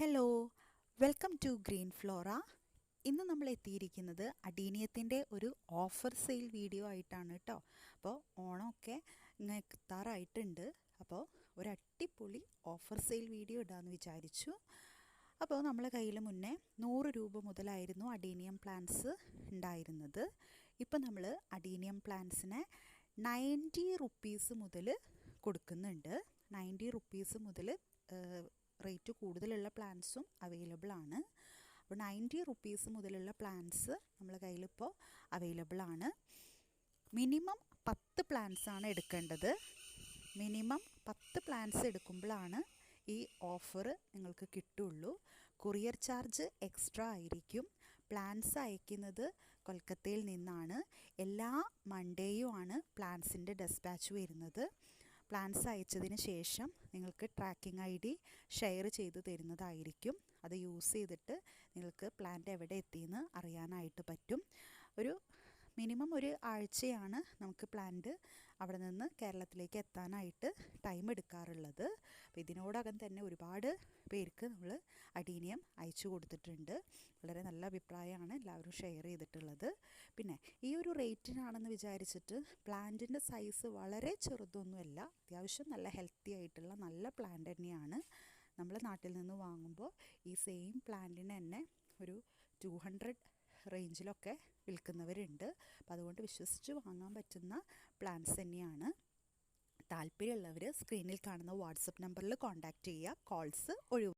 Hello welcome to Green Flora ഇന്ന് നമ്മൾ എത്തിയിരിക്കുന്നത് അഡീനിയത്തിന്റെ ഒരു ഓഫർ സെയിൽ വീഡിയോ ആയിട്ടാണ് കേട്ടോ അപ്പോൾ ഓണമൊക്കെ ഇങ്ങനെ എത്താറായിട്ടുണ്ട് അപ്പോൾ ഒരു അടിപൊളി ഓഫർ സെയിൽ വീഡിയോ ഇടാമെന്ന് വിചാരിച്ചു. അപ്പോൾ നമ്മളെ കയ്യിൽ മുന്നേ നൂറ് രൂപ മുതലായിരുന്നു അഡീനിയം പ്ലാന്റ്സ് ഉണ്ടായിരുന്നത്. ഇപ്പം നമ്മൾ അഡീനിയം പ്ലാൻസിനെ നയന്റി റുപ്പീസ് മുതൽ കൊടുക്കുന്നുണ്ട്. നയന്റി റുപ്പീസ് മുതൽ റേറ്റ് കൂടുതലുള്ള പ്ലാൻസും അവൈലബിൾ ആണ്. അപ്പോൾ നയന്റി റുപ്പീസ് മുതലുള്ള പ്ലാൻസ് നമ്മളെ കയ്യിലിപ്പോൾ അവൈലബിൾ ആണ്. മിനിമം പത്ത് ആണ് എടുക്കേണ്ടത്. മിനിമം പത്ത് പ്ലാൻസ് എടുക്കുമ്പോഴാണ് ഈ ഓഫർ നിങ്ങൾക്ക് കിട്ടുള്ളൂ. കൊറിയർ ചാർജ് എക്സ്ട്രാ ആയിരിക്കും. പ്ലാൻസ് അയക്കുന്നത് കൊൽക്കത്തയിൽ നിന്നാണ്. എല്ലാ മൺഡേയും ആണ് പ്ലാൻസിന്റെ ഡെസ്പാച്ച് വരുന്നത്. പ്ലാൻസ് അയച്ചതിന് ശേഷം നിങ്ങൾക്ക് ട്രാക്കിംഗ് ഐ ഡി ഷെയർ ചെയ്ത് തരുന്നതായിരിക്കും. അത് യൂസ് ചെയ്തിട്ട് നിങ്ങൾക്ക് പ്ലാന്റ് എവിടെ എത്തിയെന്ന് അറിയാനായിട്ട് പറ്റും. ഒരു ആഴ്ചയാണ് നമുക്ക് പ്ലാന്റ് അവിടെ നിന്ന് കേരളത്തിലേക്ക് എത്താനായിട്ട് ടൈം എടുക്കാറുള്ളത്. അപ്പോൾ ഇതിനോടകം തന്നെ ഒരുപാട് പേർക്ക് നമ്മൾ അഡീനിയം അയച്ചു കൊടുത്തിട്ടുണ്ട്. വളരെ നല്ല അഭിപ്രായമാണ് എല്ലാവരും ഷെയർ ചെയ്തിട്ടുള്ളത്. പിന്നെ ഈ ഒരു റേറ്റിനാണെന്ന് വിചാരിച്ചിട്ട് പ്ലാന്റിന്റെ സൈസ് വളരെ ചെറുതൊന്നുമല്ല അത്യാവശ്യം നല്ല ഹെൽത്തി ആയിട്ടുള്ള നല്ല പ്ലാന്റ് തന്നെയാണ്. നമ്മൾ നാട്ടിൽ നിന്ന് വാങ്ങുമ്പോൾ ഈ സെയിം പ്ലാന്റിന് തന്നെ ഒരു ടു ഹൺഡ്രഡ് റേഞ്ചിലൊക്കെ വിൽക്കുന്നവരുണ്ട്. അപ്പോൾ അതുകൊണ്ട് വിശ്വസിച്ച് വാങ്ങാൻ പറ്റുന്ന പ്ലാൻസ് തന്നെയാണ്. താല്പര്യമുള്ളവർ സ്ക്രീനിൽ കാണുന്ന വാട്സപ്പ് നമ്പറിൽ കോൺടാക്റ്റ് ചെയ്യുക. കോൾസ് ഒഴിവ്